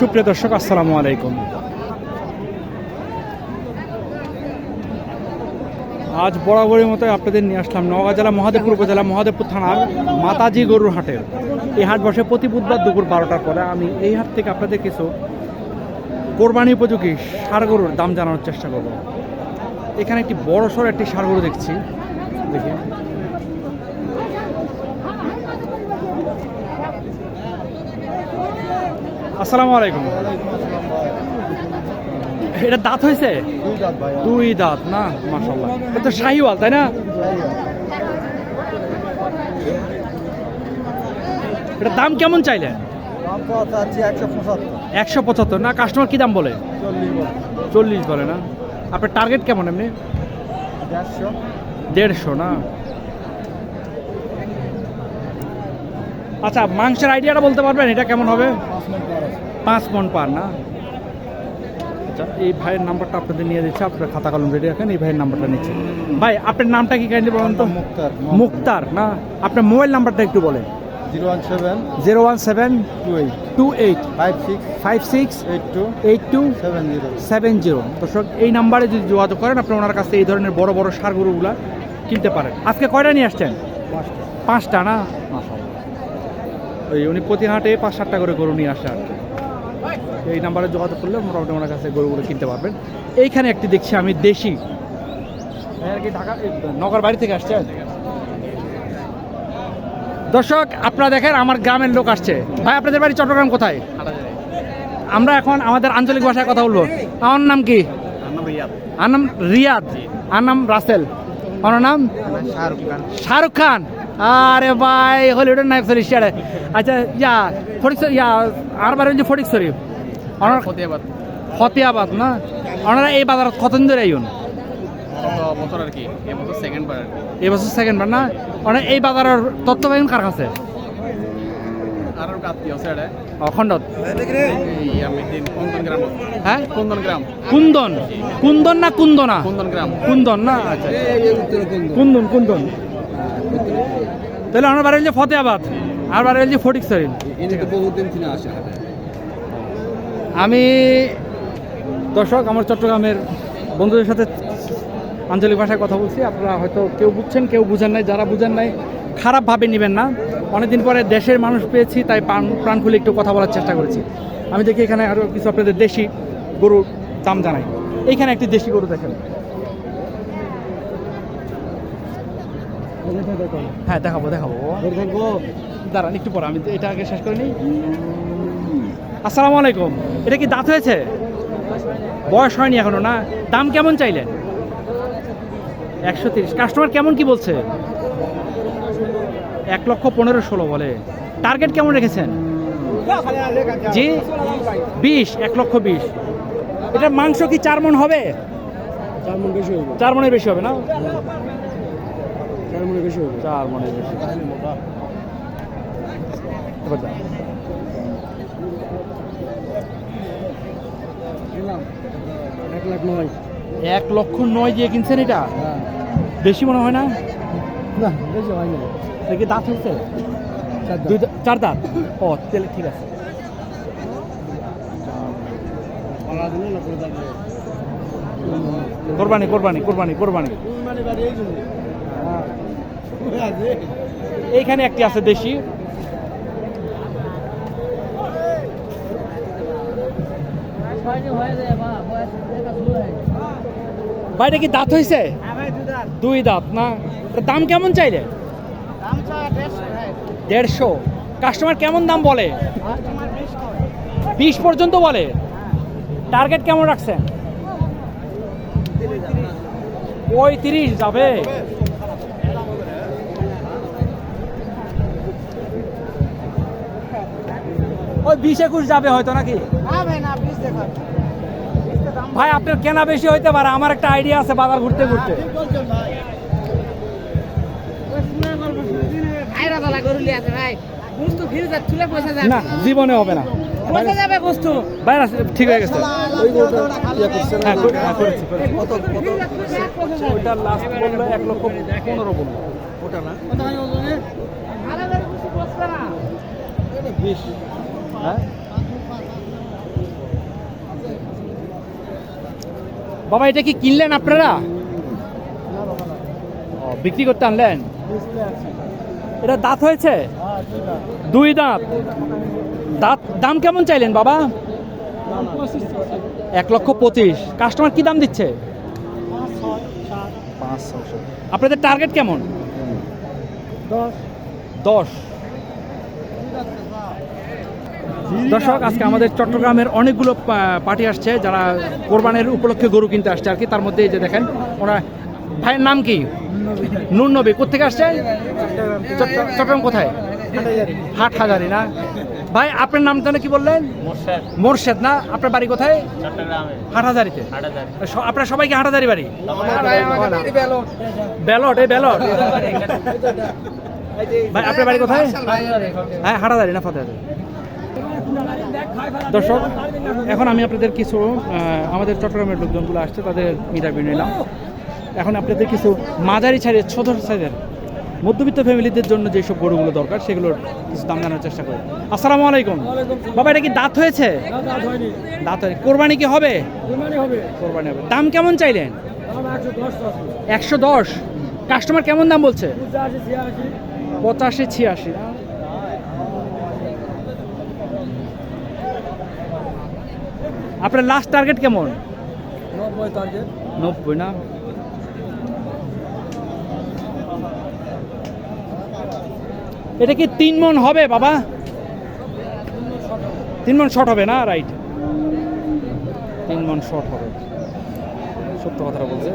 সুপ্রিয় দর্শক, আসসালামু আলাইকুম। আজ বরাবরের মতো আপনাদের নিয়ে আসলাম নওগাঁ জেলা, মহাদেবপুর উপজেলা, মহাদেবপুর থানার মাতাজি গরুর হাটের এই হাট বসে প্রতি বুধবার দুপুর বারোটার পরে আমি এই হাট থেকে আপনাদের কিছু কোরবানি উপযোগী ষাড় গরুর দাম জানানোর চেষ্টা করব। এখানে একটি বড় সড়ো একটি ষাড় গরু দেখছি। দেখি। আসসালামু আলাইকুম। এটা দাঁত হয়েছে? দুই দাঁত না? মাসাল্লাহ এটা তো শাহিওয়াল তাই না? এটা দাম কেমন চাইলেন? একশো পঁচাত্তর। না কাস্টমার কি দাম বলে? চল্লিশ বলে। না? আপনার টার্গেট কেমন এমনি? দেড়শো না? আচ্ছা মাংসের আইডিয়াটা বলতে পারবেন? এটা কেমন হবে? পাঁচ মন পার না? আচ্ছা এই ভাইয়ের নাম্বারটা আপনাদের নিয়ে দিচ্ছে আপনার খাতা কলম রেডি রাখেন এই ভাইয়ের নাম্বারটা নিচ্ছে। ভাই আপনার নামটা কি কাইন্ডলি বলেন তো? মুক্তার মুক্তার। না? আপনার মোবাইল নাম্বারটা একটু বলেন। Zero one seven zero one seven two eight. Two eight five six five six eight two eight two seven zero. Seven zero. দর্শক এই নাম্বারে যদি যোগাযোগ করেন আপনি ওনার কাছে এই ধরনের বড় বড় সার গরুগুলা কিনতে পারেন। আজকে কয়টা নিয়ে আসছেন? পাঁচটা। না? ওই উনি প্রতি হাটে পাঁচ সাতটা করে গরু নিয়ে আসে আর এই নাম্বারে যোগাযোগ করলে মোটামুটি ওনার কাছে গরুগুলো কিনতে পারবেন। এইখানে একটি দেখছি আমি দেশি। কি ঢাকা নগর বাড়ি থেকে আসছে? দর্শক আপনারা দেখেন আমার গ্রামের লোক আসছে। ভাই আপনাদের বাড়ি চট্টগ্রাম কোথায়? আমরা এখন আমাদের আঞ্চলিক ভাষায় কথা বলব। আমার নাম কি? আমার নাম রিয়াদ। আর নাম রাসেল। আমার নাম শাহরুখ খান। শাহরুখ খান। আরে ভাই হলিউডের নায়ক সরি শিয়ারে আচ্ছা ইয়া ফটিক ইয়া আর বারে যে ফটিক সরি ওনার ফতেহাবাদ। ফতেহাবাদ না? ওনারা এই বাজার কতদিন ধরে আইন বছর আর কি এবছর সেকেন্ড বার আর এই বছর সেকেন্ড বার না? ওনারা এই বাজারের পাইন কার কাছে? আর আত্মীয় আছে এটা অখণ্ডত এই আমি দিন কুন্দন হ্যাঁ? কুন্দন গ্রাম। কুন্দন। কুন্দন না কুন্দনা? কুন্দন গ্রাম। কুন্দন না? আচ্ছা কুন্দন কুন্দন। তাহলে আমার বাড়ি হচ্ছে ফতেহাবাদ আর বাড়ি হচ্ছে ফটিক সরিন। বহুদিন থেকে আসে আমি দর্শক আমার চট্টগ্রামের বন্ধুদের সাথে আঞ্চলিক ভাষায় কথা বলছি। আপনারা হয়তো কেউ বুঝছেন কেউ বুঝেন নাই যারা বুঝেন নাই খারাপভাবে নেবেন না। অনেকদিন পরে দেশের মানুষ পেয়েছি তাই প্রাণ প্রাণ খুলে একটু কথা বলার চেষ্টা করেছি। আমি দেখি এখানে আরও কিছু আপনাদের দেশি গরুর দাম জানাই। এইখানে একটি দেশি গরু দেখেন। হ্যাঁ দেখাবো দেখাবো। দাঁড়ান একটু পরে আমি এটা আগে শেষ করে নিই আসসালামু আলাইকুম এটা কি দাঁত হয়েছে? বয়স হয়নি এখনও না? দাম কেমন চাইলেন? একশো তিরিশ। কাস্টমার কেমন কি বলছে? এক লক্ষ পনেরো ষোলো বলে। টার্গেট কেমন রেখেছেন? জি? বিশ এক লক্ষ বিশ। এটা মাংস কি চার মন হবে? চার মন হবে। চার মনের বেশি হবে না? চার মনে বেশি হবে। চার মনের বেশি। এবার। এক লাখ নয়। এক লক্ষ নয় দিয়ে কিনছেন এটা? হ্যাঁ। বেশি মনে হয় না? না বেশি হয় না। দাঁত হয়েছে? চার দুই চার দাঁত? ও তাহলে ঠিক আছে। কোরবানি কোরবানি কোরবানি কোরবানি। এইখানে একটি আছে দেশি। বাইরে কি দাঁত হয়েছে দুই দাঁত, না? দাম কেমন চাইলে? দেড়শো। কাস্টমার কেমন দাম বলে? বিশ পর্যন্ত বলে? টার্গেট কেমন রাখছেন? পঁয়ত্রিশ যাবে। ওই বিশ একুশ যাবে হয়তো নাকি? ভাই আপনার কেনা বেশি হইতে পারে আমার একটা আইডিয়া আছে বাজার ঘুরতে ঘুরতে। আইরা বালা গরু লিয়ে আছে ভাই। বস্তু ফিরে যা তুলে পয়সা যাবে। না জীবনে হবে না। যাবে বস্তু। ঠিক হয়ে গেছে। হ্যাঁ হ্যাঁ, বলল এক লক্ষ পনেরো বলল। ওটা না? হ্যাঁ? বাবা এটা কি কিনলেন আপনারা? বিক্রি করতে আনলেন? এটা দাঁত হয়েছে? দুই দাঁত। দাঁত দাম কেমন চাইলেন বাবা? এক লক্ষ পঁচিশ। কাস্টমার কি দাম দিচ্ছে? আপনাদের টার্গেট কেমন? দশ। দর্শক আজকে আমাদের চট্টগ্রামের অনেকগুলো পার্টি আসছে যারা কোরবানের উপলক্ষে গরু কিনতে আসছে। আর কি তার মধ্যে এই যে দেখেন ওরা ভাইয়ের নাম কি? নুন নবী কোথেকে আসছে? চট্টগ্রাম কোথায়? হাট হাজারি না? ভাই আপনার নামটা কি বললেন? মোর্শেদ। মোর্শেদ না? আপনার বাড়ি কোথায়? চট্টগ্রামে। হাট হাজারিতে আট হাজার স- আপনার সবাইকে হাটাদারি বাড়ি? ব্যালট। এই ব্যালট? ভাই আপনার বাড়ি কোথায়? হ্যাঁ হাটাদারি না ফাতেহারি দর্শক এখন আমি আপনাদের কিছু আমাদের চট্টগ্রামের লোকজনগুলো আসছে তাদের ইন্টারভিউ নিলাম। এখন আপনাদের কিছু মাঝারি ছাড়িয়ে ছোট সাইজের মধ্যবিত্ত ফ্যামিলিদের জন্য যেসব গরুগুলো দরকার সেগুলোর কিছু দাম জানার চেষ্টা করি। আসসালামু আলাইকুম। বাবা এটা কি দাঁত হয়েছে? দাঁত হয়নি। কোরবানি কি হবে? কোরবানি হবে। দাম কেমন চাইলেন? একশো দশ আছে। একশো দশ। কাস্টমার কেমন দাম বলছে? পঁচাশি ছিয়াশি। আপনার লাস্ট টার্গেট কেমন? নব্বই টার্গেট নব্বই না? এটা কি তিন মন হবে বাবা? তিন মন শর্ট হবে না? রাইট তিন মন শর্ট হবে। সত্য কথাটা বলছে।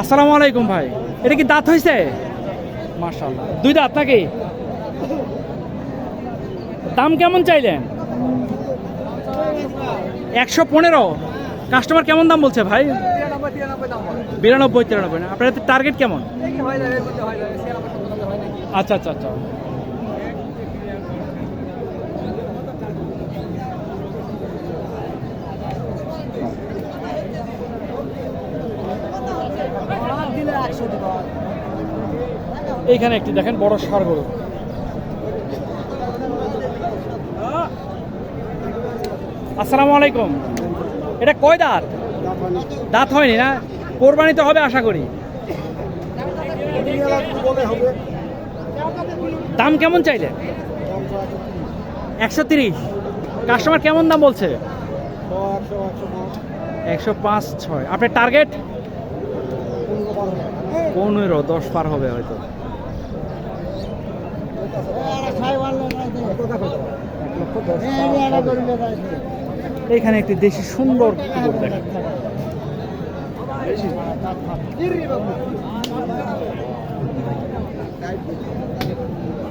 আসসালামু আলাইকুম ভাই। এটা কি দাঁত হয়েছে? মার্শাল্লাহ দুই দাঁত নাকি? দাম কেমন চাইলেন? একশো পনেরো। কাস্টমার কেমন দাম বলছে ভাই? বিরানব্বই তিরানব্বই না। আপনার টার্গেট কেমন? আচ্ছা আচ্ছা আচ্ছা। এইখানে একটি দেখেন, বড় সার গরু আসসালামু আলাইকুম। এটা কয় দাঁত? দাঁত হয়নি না? কোরবানি তো হবে আশা করি। দাম কেমন চাইলে একশো তিরিশ। কাস্টমার কেমন দাম বলছে? একশো পাঁচ, ছয়। আপনার টার্গেট? পনেরো, দশ পার হবে হয়তো। এখানে একটি দেশি সুন্দর কুকুর দেখেন।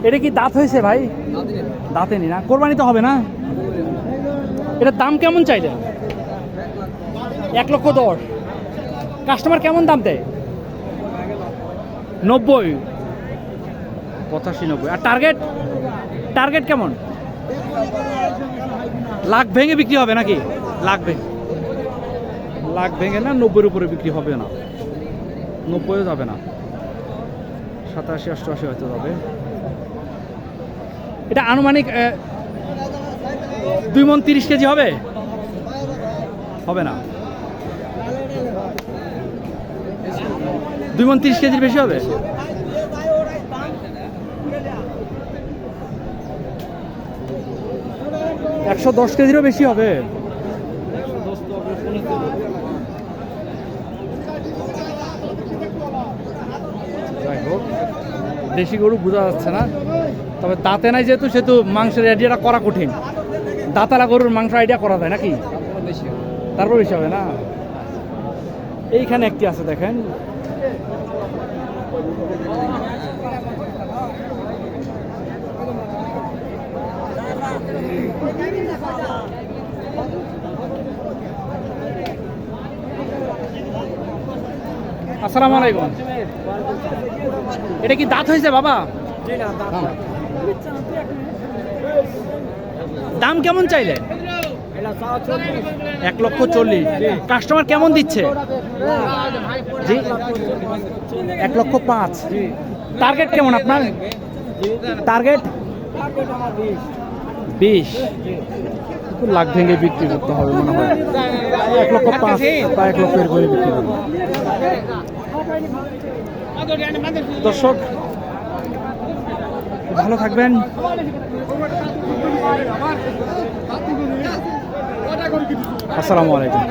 এটা কি দাঁত হয়েছে ভাই? দাঁতে নি না। কোরবানি তো হবে না? এটার দাম কেমন চাইলে? এক লক্ষ দশ। কাস্টমার কেমন দাম দেয়? নব্বই। পঁচাশি, নব্বই। আর টার্গেট? টার্গেট কেমন? লাখ ভেঙে বিক্রি হবে নাকি? লাখ ভেঙে। লাখ ভেঙে না নব্বইয়ের উপরে বিক্রি হবে না। নব্বইও যাবে না। সাতাশি, অষ্টআশি হয়তো যাবে। এটা আনুমানিক দুই মন তিরিশ কেজি হবে? হবে না। দুই মন তিরিশ কেজির বেশি হবে? একশো দশ কেজিরও বেশি হবে। দেশি গরু বোঝা যাচ্ছে না। তবে দাঁতে নাই যেহেতু, সেহেতু মাংসের আইডিয়াটা করা কঠিন। দাঁতালা গরুর মাংস আইডিয়া করা যায় নাকি? তারপর বেশি হবে না। এইখানে একটি আছে, দেখেন। আসসালামু আলাইকুম। এটা কি দাঁত হয়েছে বাবা? দাম কেমন চাইলে? এক লক্ষ চল্লিশ। কাস্টমার কেমন দিচ্ছে? এক লক্ষ পাঁচ। টার্গেট কেমন আপনার? টার্গেট? বিশ। লাখ ভেঙে বিক্রি করতে হবে মনে হয়। এক লক্ষ পাঁচ বা এক লক্ষ এর করে বিক্রি করবে। দর্শক, ভালো থাকবেন। আসসালামু আলাইকুম।